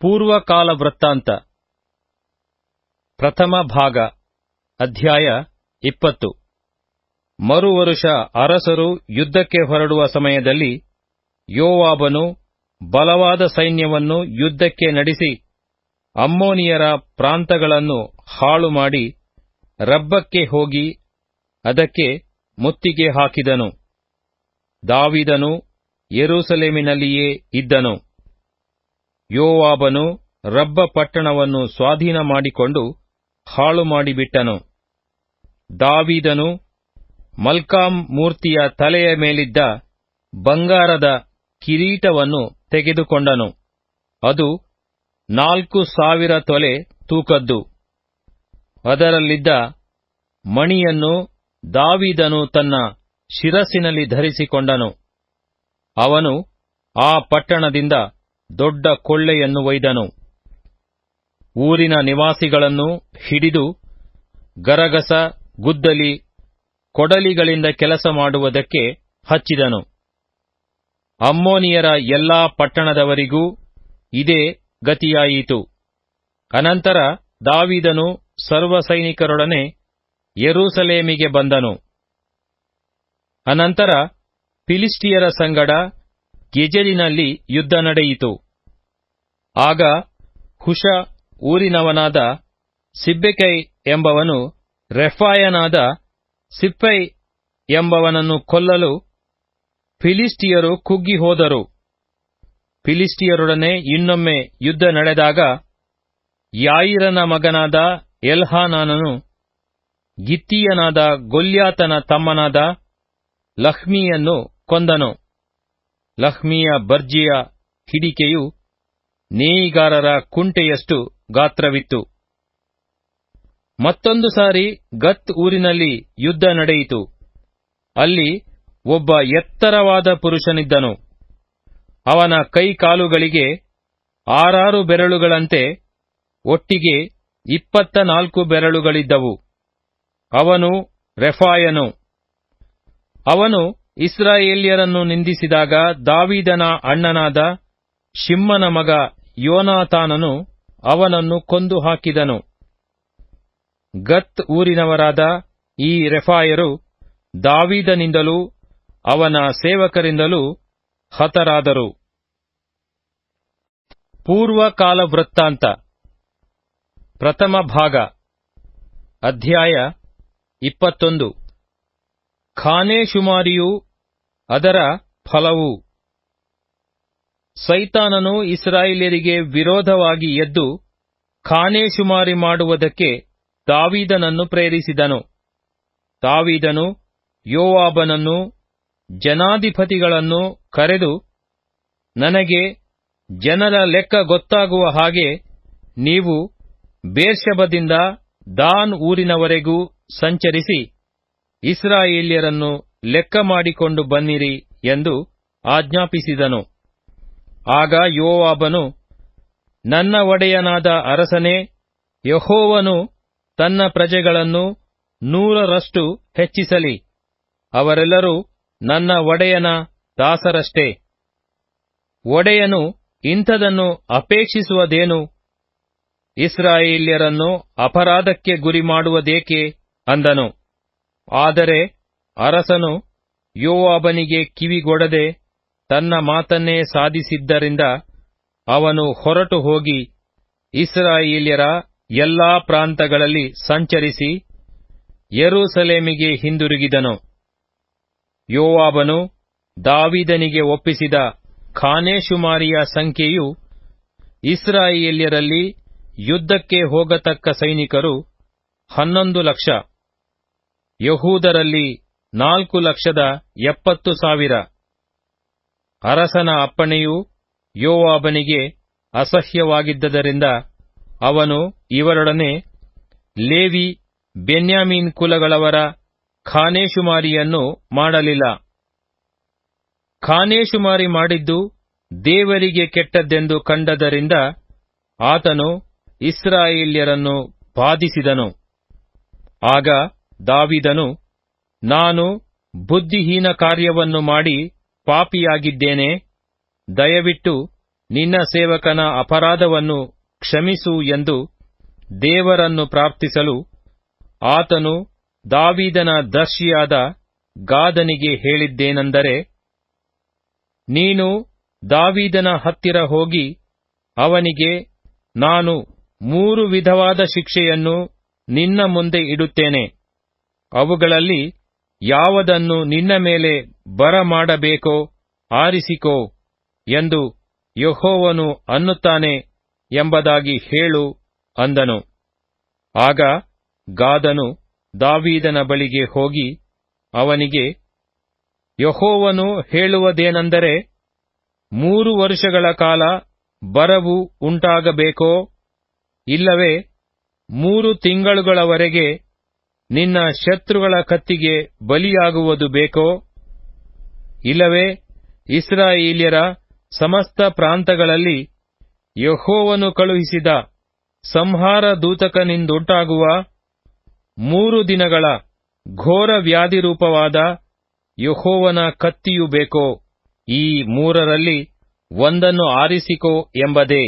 ಪೂರ್ವಕಾಲ ವೃತ್ತಾಂತ ಪ್ರಥಮ ಭಾಗ, ಅಧ್ಯಾಯ ಇಪ್ಪತ್ತು. ಮರುವರುಷ ಅರಸರು ಯುದ್ಧಕ್ಕೆ ಹೊರಡುವ ಸಮಯದಲ್ಲಿ ಯೋವಾಬನು ಬಲವಾದ ಸೈನ್ಯವನ್ನು ಯುದ್ಧಕ್ಕೆ ನಡೆಸಿ ಅಮ್ಮೋನಿಯರ ಪ್ರಾಂತಗಳನ್ನು ಹಾಳು ಮಾಡಿ ರಬ್ಬಕ್ಕೆ ಹೋಗಿ ಅದಕ್ಕೆ ಮುತ್ತಿಗೆ ಹಾಕಿದನು. ದಾವಿದನು ಯೆರೂಸಲೇಮಿನಲ್ಲಿಯೇ ಇದ್ದನು. ಯೋವಾಬನು ರಬ್ಬ ಪಟ್ಟಣವನ್ನು ಸ್ವಾಧೀನ ಮಾಡಿಕೊಂಡು ಹಾಳು ಮಾಡಿಬಿಟ್ಟನು. ದಾವೀದನು ಮಲ್ಕಾಮ್ ಮೂರ್ತಿಯ ತಲೆಯ ಮೇಲಿದ್ದ ಬಂಗಾರದ ಕಿರೀಟವನ್ನು ತೆಗೆದುಕೊಂಡನು. ಅದು ನಾಲ್ಕು ಸಾವಿರ ತೊಲೆ ತೂಕದ್ದು. ಅದರಲ್ಲಿದ್ದ ಮಣಿಯನ್ನು ದಾವಿದನು ತನ್ನ ಶಿರಸ್ಸಿನಲ್ಲಿ ಧರಿಸಿಕೊಂಡನು. ಅವನು ಆ ಪಟ್ಟಣದಿಂದ ದೊಡ್ಡ ಕೊಳ್ಳೆಯನ್ನು ಒಯ್ದನು. ಊರಿನ ನಿವಾಸಿಗಳನ್ನು ಹಿಡಿದು ಗರಗಸ, ಗುದ್ದಲಿ, ಕೊಡಲಿಗಳಿಂದ ಕೆಲಸ ಮಾಡುವುದಕ್ಕೆ ಹಚ್ಚಿದನು. ಅಮ್ಮೋನಿಯರ ಎಲ್ಲಾ ಪಟ್ಟಣದವರಿಗೂ ಇದೇ ಗತಿಯಾಯಿತು. ಅನಂತರ ದಾವಿದನು ಸರ್ವಸೈನಿಕರೊಡನೆ ಯೆರೂಸಲೇಮಿಗೆ ಬಂದನು. ಅನಂತರ ಫಿಲಿಸ್ಟಿಯರ ಸಂಗಡ ಗೆಜೆರಿನಲ್ಲಿ ಯುದ್ಧ ನಡೆಯಿತು. ಆಗ ಹುಷ ಊರಿನವನಾದ ಸಿಬ್ಬೆಕೈ ಎಂಬವನು ರೆಫಾಯನಾದ ಸಿಪ್ಪೈ ಎಂಬವನನ್ನು ಕೊಲ್ಲಲು ಫಿಲಿಸ್ಟಿಯರು ಕುಗ್ಗಿ ಹೋದರು. ಫಿಲಿಸ್ಟಿಯರೊಡನೆ ಇನ್ನೊಮ್ಮೆ ಯುದ್ಧ ನಡೆದಾಗ ಯಾಯಿರನ ಮಗನಾದ ಎಲ್ಹಾನಾನನು ಗಿತ್ತೀಯನಾದ ಗೊಲ್ಯಾತನ ತಮ್ಮನಾದ ಲಕ್ಷ್ಮಿಯನ್ನು ಕೊಂದನು. ಲಹ್ಮಿಯ ಬರ್ಜಿಯ ಹಿಡಿಕೆಯು ನೇಯಿಗಾರರ ಕುಂಟೆಯಷ್ಟು ಗಾತ್ರವಿತ್ತು. ಮತ್ತೊಂದು ಸಾರಿ ಗತ್ ಊರಿನಲ್ಲಿ ಯುದ್ಧ ನಡೆಯಿತು. ಅಲ್ಲಿ ಒಬ್ಬ ಎತ್ತರವಾದ ಪುರುಷನಿದ್ದನು. ಅವನ ಕೈಕಾಲುಗಳಿಗೆ ಆರಾರು ಬೆರಳುಗಳಂತೆ ಒಟ್ಟಿಗೆ ಇಪ್ಪತ್ತ ನಾಲ್ಕು ಬೆರಳುಗಳಿದ್ದವು. ಅವನು ರೆಫಾಯನು. ಅವನು ಇಸ್ರಾಯೇಲ್ಯರನ್ನು ನಿಂದಿಸಿದಾಗ ದಾವೀದನ ಅಣ್ಣನಾದ ಶಿಮ್ಮನ ಮಗ ಯೋನಾಥಾನನು ಅವನನ್ನು ಕೊಂದು ಹಾಕಿದನು ಗತ್ ಊರಿನವರಾದ ಈ ರೆಫಾಯರು ದಾವೀದನಿಂದಲೂ ಅವನ ಸೇವಕರಿಂದಲೂ ಹತರಾದರು. ಪೂರ್ವಕಾಲ ವೃತ್ತಾಂತ. ಪ್ರಥಮ ಭಾಗ. ಅಧ್ಯಾಯ ಇಪ್ಪತ್ತೊಂದು. ಖಾನೇಶುಮಾರಿಯು ಅದರ ಫಲವು. ಸೈತಾನನು ಇಸ್ರಾಯೇಲ್ಯರಿಗೆ ವಿರೋಧವಾಗಿ ಎದ್ದು ಖಾನೇಶುಮಾರಿ ಮಾಡುವುದಕ್ಕೆ ದಾವೀದನನ್ನು ಪ್ರೇರಿಸಿದನು. ದಾವೀದನು ಯೋವಾಬನನ್ನು, ಜನಾಧಿಪತಿಗಳನ್ನು ಕರೆದು, ನನಗೆ ಜನರ ಲೆಕ್ಕ ಗೊತ್ತಾಗುವ ಹಾಗೆ ನೀವು ಬೇರ್ಷಬದಿಂದ ದಾನ್ ಊರಿನವರೆಗೂ ಸಂಚರಿಸಿ ಇಸ್ರಾಯೇಲ್ಯರನ್ನು ಲೆಕ್ಕ ಮಾಡಿಕೊಂಡು ಬನ್ನಿರಿ ಎಂದು ಆಜ್ಞಾಪಿಸಿದನು. ಆಗ ಯೋವಾಬನು, ನನ್ನ ಒಡೆಯನಾದ ಅರಸನೇ, ಯಹೋವನು ತನ್ನ ಪ್ರಜೆಗಳನ್ನು ನೂರರಷ್ಟು ಹೆಚ್ಚಿಸಲಿ, ಅವರೆಲ್ಲರೂ ನನ್ನ ಒಡೆಯನ ದಾಸರಷ್ಟೇ. ಒಡೆಯನು ಇಂಥದನ್ನು ಅಪೇಕ್ಷಿಸುವುದೇನು? ಇಸ್ರಾಯೇಲ್ಯರನ್ನು ಅಪರಾಧಕ್ಕೆ ಗುರಿ ಮಾಡುವುದೇಕೆ ಅಂದನು. ಆದರೆ ಅರಸನು ಯೋವಾಬನಿಗೆ ಕಿವಿಗೊಡದೆ ತನ್ನ ಮಾತನ್ನೇ ಸಾಧಿಸಿದ್ದರಿಂದ ಅವನು ಹೊರಟು ಹೋಗಿ ಇಸ್ರಾಯೇಲ್ಯರ ಎಲ್ಲಾ ಪ್ರಾಂತಗಳಲ್ಲಿ ಸಂಚರಿಸಿ ಯರೂಸಲೇಮಿಗೆ ಹಿಂದಿರುಗಿದನು. ಯೋವಾಬನು ದಾವಿದನಿಗೆ ಒಪ್ಪಿಸಿದ ಖಾನೇಶುಮಾರಿಯ ಸಂಖ್ಯೆಯು ಇಸ್ರಾಯೇಲ್ಯರಲ್ಲಿ ಯುದ್ಧಕ್ಕೆ ಹೋಗತಕ್ಕ ಸೈನಿಕರು ಹನ್ನೊಂದು ಲಕ್ಷ. ಯಹೂದರಲ್ಲಿ ನಾಲ್ಕು ಲಕ್ಷದ ಎಪ್ಪತ್ತು ಸಾವಿರ. ಅರಸನ ಅಪ್ಪಣೆಯು ಯೋವಾಬನಿಗೆ ಅಸಹ್ಯವಾಗಿದ್ದರಿಂದ ಅವನು ಇವರೊಡನೆ ಲೇವಿ, ಬೆನ್ಯಾಮೀನ್ ಕುಲಗಳವರ ಖಾನೇಶುಮಾರಿಯನ್ನು ಮಾಡಲಿಲ್ಲ. ಖಾನೇಶುಮಾರಿ ಮಾಡಿದ್ದು ದೇವರಿಗೆ ಕೆಟ್ಟದ್ದೆಂದು ಕಂಡದರಿಂದ ಆತನು ಇಸ್ರಾಯೇಲ್ಯರನ್ನು ಬಾಧಿಸಿದನು. ಆಗ ದಾವಿದನು ನಾನು ಬುದ್ಧಿಹೀನ ಕಾರ್ಯವನ್ನು ಮಾಡಿ ಪಾಪಿಯಾಗಿದ್ದೇನೆ. ದಯವಿಟ್ಟು ನಿನ್ನ ಸೇವಕನ ಅಪರಾಧವನ್ನು ಕ್ಷಮಿಸು ಎಂದು ದೇವರನ್ನು ಪ್ರಾರ್ಥಿಸಲು ಆತನು ದಾವೀದನ ದರ್ಶಿಯಾದ ಗಾದನಿಗೆ ಹೇಳಿದ್ದೇನೆಂದರೆ, ನೀನು ದಾವೀದನ ಹತ್ತಿರ ಹೋಗಿ ಅವನಿಗೆ ನಾನು ಮೂರು ವಿಧವಾದ ಶಿಕ್ಷೆಯನ್ನು ನಿನ್ನ ಮುಂದೆ ಇಡುತ್ತೇನೆ. ಅವುಗಳಲ್ಲಿ ಯಾವುದನ್ನು ನಿನ್ನ ಮೇಲೆ ಬರಮಾಡಬೇಕೋ ಆರಿಸಿಕೋ ಎಂದು ಯಹೋವನು ಅನ್ನುತ್ತಾನೆ ಎಂಬುದಾಗಿ ಹೇಳು ಅಂದನು. ಆಗ ಗಾದನು ದಾವೀದನ ಬಳಿಗೆ ಹೋಗಿ ಅವನಿಗೆ, ಯಹೋವನು ಹೇಳುವುದೇನೆಂದರೆ, ಮೂರು ವರ್ಷಗಳ ಕಾಲ ಬರವು ಉಂಟಾಗಬೇಕೋ? ಇಲ್ಲವೇ, ಮೂರು ತಿಂಗಳುಗಳವರೆಗೆ ನಿನ್ನ ಶತ್ರುಗಳ ಕತ್ತಿಗೆ ಬಲಿಯಾಗುವುದು ಬೇಕೋ? ಇಲ್ಲವೇ, ಇಸ್ರಾಯೇಲಿಯರ ಸಮಸ್ತ ಪ್ರಾಂತಗಳಲ್ಲಿ ಯಹೋವನು ಕಳುಹಿಸಿದ ಸಂಹಾರ ದೂತಕನಿಂದುಂಟಾಗುವ ಮೂರು ದಿನಗಳ ಘೋರ ವ್ಯಾಧಿ ರೂಪವಾದ ಯಹೋವನ ಕತ್ತಿಯು ಬೇಕೋ? ಈ ಮೂರರಲ್ಲಿ ಒಂದನ್ನು ಆರಿಸಿಕೋ ಎಂಬದೇ.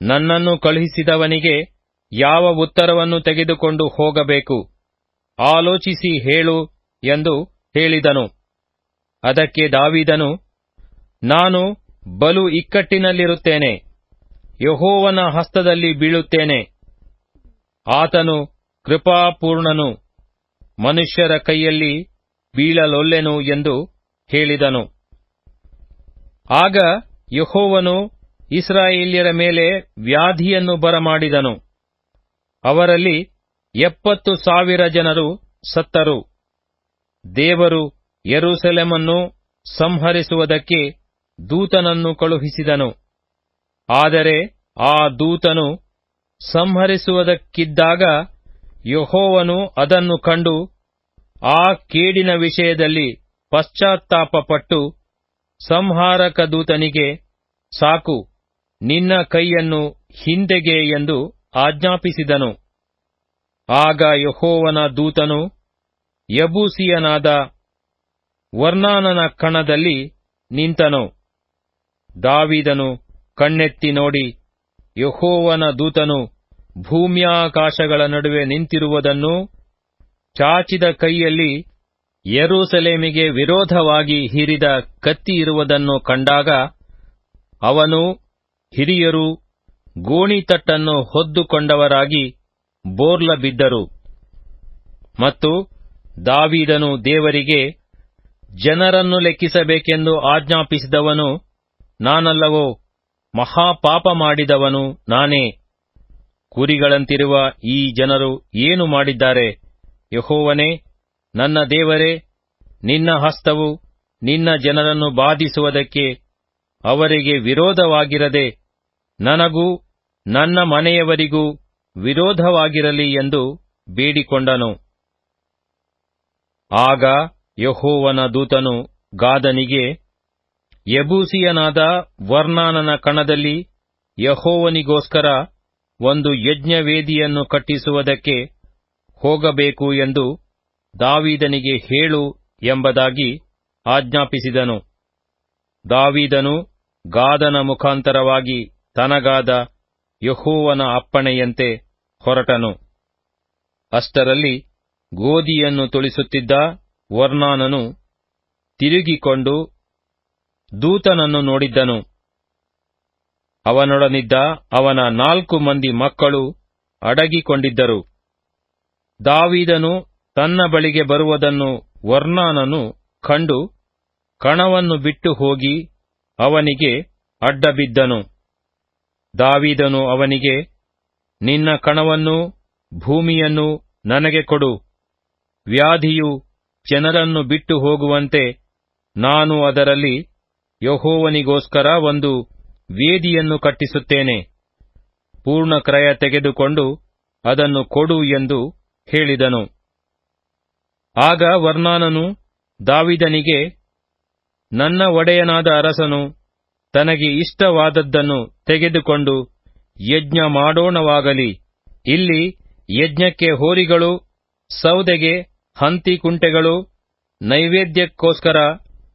ನನ್ನನ್ನು ಕಳುಹಿಸಿದವನಿಗೆ ಯಾವ ಉತ್ತರವನ್ನು ತೆಗೆದುಕೊಂಡು ಹೋಗಬೇಕು? ಆಲೋಚಿಸಿ ಹೇಳು ಎಂದು ಹೇಳಿದನು. ಅದಕ್ಕೆ ದಾವಿದನು, ನಾನು ಬಲು ಇಕ್ಕಟ್ಟಿನಲ್ಲಿರುತ್ತೇನೆ. ಯಹೋವನ ಹಸ್ತದಲ್ಲಿ ಬೀಳುತ್ತೇನೆ. ಆತನು ಕೃಪಾಪೂರ್ಣನು. ಮನುಷ್ಯರ ಕೈಯಲ್ಲಿ ಬೀಳಲೊಲ್ಲೆನು ಎಂದು ಹೇಳಿದನು. ಆಗ ಯಹೋವನು ಇಸ್ರಾಯೇಲ್ಯರ ಮೇಲೆ ವ್ಯಾಧಿಯನ್ನು ಬರಮಾಡಿದನು. ಅವರಲ್ಲಿ ಎಪ್ಪತ್ತು ಸಾವಿರ ಜನರು ಸತ್ತರು. ದೇವರು ಯೆರೂಸಲೇಮನ್ನು ಸಂಹರಿಸುವುದಕ್ಕೆ ದೂತನನ್ನು ಕಳುಹಿಸಿದನು. ಆದರೆ ಆ ದೂತನು ಸಂಹರಿಸುವುದಕ್ಕಿದ್ದಾಗ ಯಹೋವನು ಅದನ್ನು ಕಂಡು ಆ ಕೇಡಿನ ವಿಷಯದಲ್ಲಿ ಪಶ್ಚಾತ್ತಾಪಪಟ್ಟು ಸಂಹಾರಕ ದೂತನಿಗೆ, ಸಾಕು, ನಿನ್ನ ಕೈಯನ್ನು ಹಿಂದೆಗೆ ಎಂದು ಆಜ್ಞಾಪಿಸಿದನು. ಆಗ ಯಹೋವನ ದೂತನು ಯಬೂಸಿಯನಾದ ವರ್ಣಾನನ ಕಣದಲ್ಲಿ ನಿಂತನು. ದಾವಿದನು ಕಣ್ಣೆತ್ತಿ ನೋಡಿ, ಯಹೋವನ ದೂತನು ಭೂಮ್ಯಾಕಾಶಗಳ ನಡುವೆ ನಿಂತಿರುವುದನ್ನು ಚಾಚಿದ ಕೈಯಲ್ಲಿ ಯರೂಸಲೇಮಿಗೆ ವಿರೋಧವಾಗಿ ಹಿರಿದ ಕತ್ತಿ ಇರುವುದನ್ನು ಕಂಡಾಗ ಅವನು ಹಿರಿಯರು ಗೋಣಿತಟ್ಟನ್ನು ಹೊದ್ದುಕೊಂಡವರಾಗಿ ಬೋರ್ಲ ಬಿದ್ದರು ಮತ್ತು ದಾವೀದನು ದೇವರಿಗೆ, ಜನರನ್ನು ಲೆಕ್ಕಿಸಬೇಕೆಂದು ಆಜ್ಞಾಪಿಸಿದವನು ನಾನಲ್ಲವೋ, ಮಹಾಪಾಪ ಮಾಡಿದವನು ನಾನೇ. ಕುರಿಗಳಂತಿರುವ ಈ ಜನರು ಏನು ಮಾಡಿದ್ದಾರೆ? ಯಹೋವನೇ, ನನ್ನ ದೇವರೇ, ನಿನ್ನ ಹಸ್ತವು ನಿನ್ನ ಜನರನ್ನು ಬಾಧಿಸುವುದಕ್ಕೆ ಅವರಿಗೆ ವಿರೋಧವಾಗಿರದೆ, ನನಗೂ ನನ್ನ ಮನೆಯವರಿಗೂ ವಿರೋಧವಾಗಿರಲಿ ಎಂದು ಬೇಡಿಕೊಂಡನು. ಆಗ ಯಹೋವನ ದೂತನು ಗಾದನಿಗೆ, ಯಬೂಸಿಯನಾದ ವರ್ನಾನನ ಕಣದಲ್ಲಿ ಯಹೋವನಿಗೋಸ್ಕರ ಒಂದು ಯಜ್ಞವೇದಿಯನ್ನು ಕಟ್ಟಿಸುವುದಕ್ಕೆ ಹೋಗಬೇಕು ಎಂದು ದಾವೀದನಿಗೆ ಹೇಳು ಎಂಬುದಾಗಿ ಆಜ್ಞಾಪಿಸಿದನು. ದಾವೀದನು ಗಾದನ ಮುಖಾಂತರವಾಗಿ ತನಗಾದ ಯಹೋವನ ಅಪ್ಪಣೆಯಂತೆ ಹೊರಟನು. ಅಷ್ಟರಲ್ಲಿ ಗೋಧಿಯನ್ನು ತುಳಿಸುತ್ತಿದ್ದ ವರ್ಣಾನನು ತಿರುಗಿಕೊಂಡು ದೂತನನ್ನು ನೋಡಿದ್ದನು. ಅವನೊಡನಿದ್ದ ಅವನ ನಾಲ್ಕು ಮಂದಿ ಮಕ್ಕಳು ಅಡಗಿಕೊಂಡಿದ್ದರು. ದಾವೀದನು ತನ್ನ ಬಳಿಗೆ ಬರುವುದನ್ನು ವರ್ಣಾನನು ಕಂಡು ಕಣವನ್ನು ಬಿಟ್ಟು ಹೋಗಿ ಅವನಿಗೆ ಅಡ್ಡಬಿದ್ದನು. ದಾವೀದನು ಅವನಿಗೆ, ನಿನ್ನ ಕಣವನ್ನು ಭೂಮಿಯನ್ನು ನನಗೆ ಕೊಡು. ವ್ಯಾಧಿಯು ಜನರನ್ನು ಬಿಟ್ಟು ಹೋಗುವಂತೆ ನಾನು ಅದರಲ್ಲಿ ಯಹೋವನಿಗೋಸ್ಕರ ಒಂದು ವೇದಿಯನ್ನು ಕಟ್ಟಿಸುತ್ತೇನೆ. ಪೂರ್ಣ ಕ್ರಯ ತೆಗೆದುಕೊಂಡು ಅದನ್ನು ಕೊಡು ಎಂದು ಹೇಳಿದನು. ಆಗ ವರ್ಣಾನನು ದಾವಿದನಿಗೆ, ನನ್ನ ಒಡೆಯನಾದ ಅರಸನು ತನಗೆ ಇಷ್ಟವಾದದ್ದನ್ನು ತೆಗೆದುಕೊಂಡು ಯಜ್ಞ ಮಾಡೋಣವಾಗಲಿ. ಇಲ್ಲಿ ಯಜ್ಞಕ್ಕೆ ಹೋರಿಗಳು, ಸೌದೆಗೆ ಹಂತಿ ಕುಂಟೆಗಳು, ನೈವೇದ್ಯಕ್ಕೋಸ್ಕರ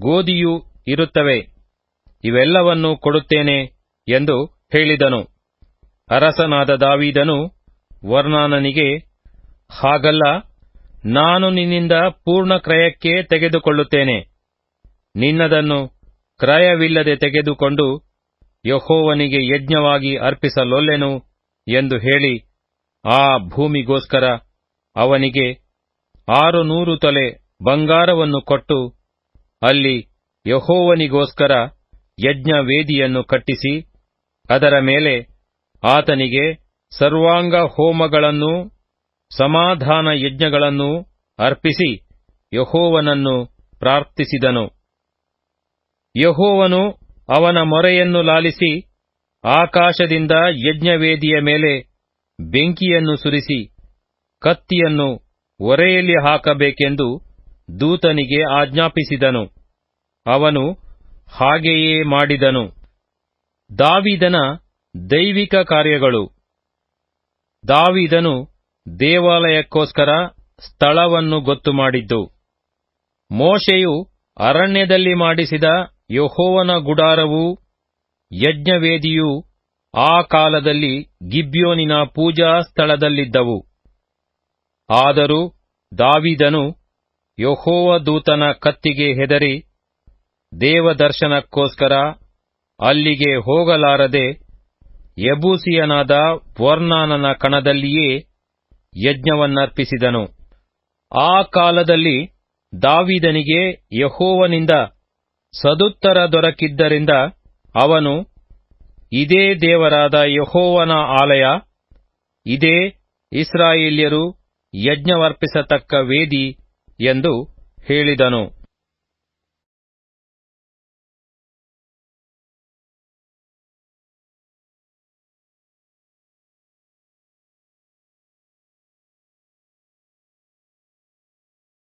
ಗೋಧಿಯೂ ಇರುತ್ತವೆ. ಇವೆಲ್ಲವನ್ನೂ ಕೊಡುತ್ತೇನೆ ಎಂದು ಹೇಳಿದನು. ಅರಸನಾದ ದಾವೀದನು ವರ್ಣಾನನಿಗೆ ಹಾಗಲ್ಲ, ನಾನು ನಿನ್ನಿಂದ ಪೂರ್ಣ ಕ್ರಯಕ್ಕೆ ತೆಗೆದುಕೊಳ್ಳುತ್ತೇನೆ. ನಿನ್ನದನ್ನು ಕ್ರಯವಿಲ್ಲದೆ ತೆಗೆದುಕೊಂಡು ಯಹೋವನಿಗೆ ಯಜ್ಞವಾಗಿ ಅರ್ಪಿಸಲೊಲ್ಲೆನು ಎಂದು ಹೇಳಿ ಆ ಭೂಮಿಗೋಸ್ಕರ ಅವನಿಗೆ ಆರು ನೂರು ತೊಲೆ ಬಂಗಾರವನ್ನು ಕೊಟ್ಟು ಅಲ್ಲಿ ಯಹೋವನಿಗೋಸ್ಕರ ಯಜ್ಞ ವೇದಿಯನ್ನು ಕಟ್ಟಿಸಿ, ಅದರ ಮೇಲೆ ಆತನಿಗೆ ಸರ್ವಾಂಗ ಹೋಮಗಳನ್ನೂ ಸಮಾಧಾನ ಯಜ್ಞಗಳನ್ನೂ ಅರ್ಪಿಸಿ ಯಹೋವನನ್ನು ಪ್ರಾರ್ಥಿಸಿದನು. ಯಹೋವನು ಅವನ ಮೊರೆಯನ್ನು ಲಾಲಿಸಿ ಆಕಾಶದಿಂದ ಯಜ್ಞವೇದಿಯ ಮೇಲೆ ಬೆಂಕಿಯನ್ನು ಸುರಿಸಿ ಕತ್ತಿಯನ್ನು ಒರೆಯಲ್ಲಿ ಹಾಕಬೇಕೆಂದು ದೂತನಿಗೆ ಆಜ್ಞಾಪಿಸಿದನು. ಅವನು ಹಾಗೆಯೇ ಮಾಡಿದನು. ದಾವಿದನ ದೈವಿಕ ಕಾರ್ಯಗಳು. ದಾವಿದನು ದೇವಾಲಯಕ್ಕೋಸ್ಕರ ಸ್ಥಳವನ್ನು ಗೊತ್ತು ಮಾಡಿದ್ದು. ಮೋಶೆಯು ಅರಣ್ಯದಲ್ಲಿ ಮಾಡಿಸಿದ ಯಹೋವನ ಗುಡಾರವೂ ಯಜ್ಞವೇದಿಯೂ ಆ ಕಾಲದಲ್ಲಿ ಗಿಬ್ಯೋನಿನ ಪೂಜಾ ಸ್ಥಳದಲ್ಲಿದ್ದವು. ಆದರೂ ದಾವಿದನು ಯಹೋವ ದೂತನ ಕತ್ತಿಗೆ ಹೆದರಿ ದೇವದರ್ಶನಕ್ಕೋಸ್ಕರ ಅಲ್ಲಿಗೆ ಹೋಗಲಾರದೆ ಯಬೂಸಿಯನಾದ ವರ್ನಾನನ ಕಣದಲ್ಲಿಯೇ ಯಜ್ಞವನ್ನರ್ಪಿಸಿದನು. ಆ ಕಾಲದಲ್ಲಿ ದಾವಿದನಿಗೆ ಯಹೋವನಿಂದ ಸದುತ್ತರ ದೊರಕಿದ್ದರಿಂದ ಅವನು ಇದೇ ದೇವರಾದ ಯಹೋವನ ಆಲಯ ಇದೇ ಇಸ್ರಾಯೇಲ್ಯರು ಯಜ್ಞವರ್ಪಿಸತಕ್ಕ ವೇದಿ ಎಂದು ಹೇಳಿದನು.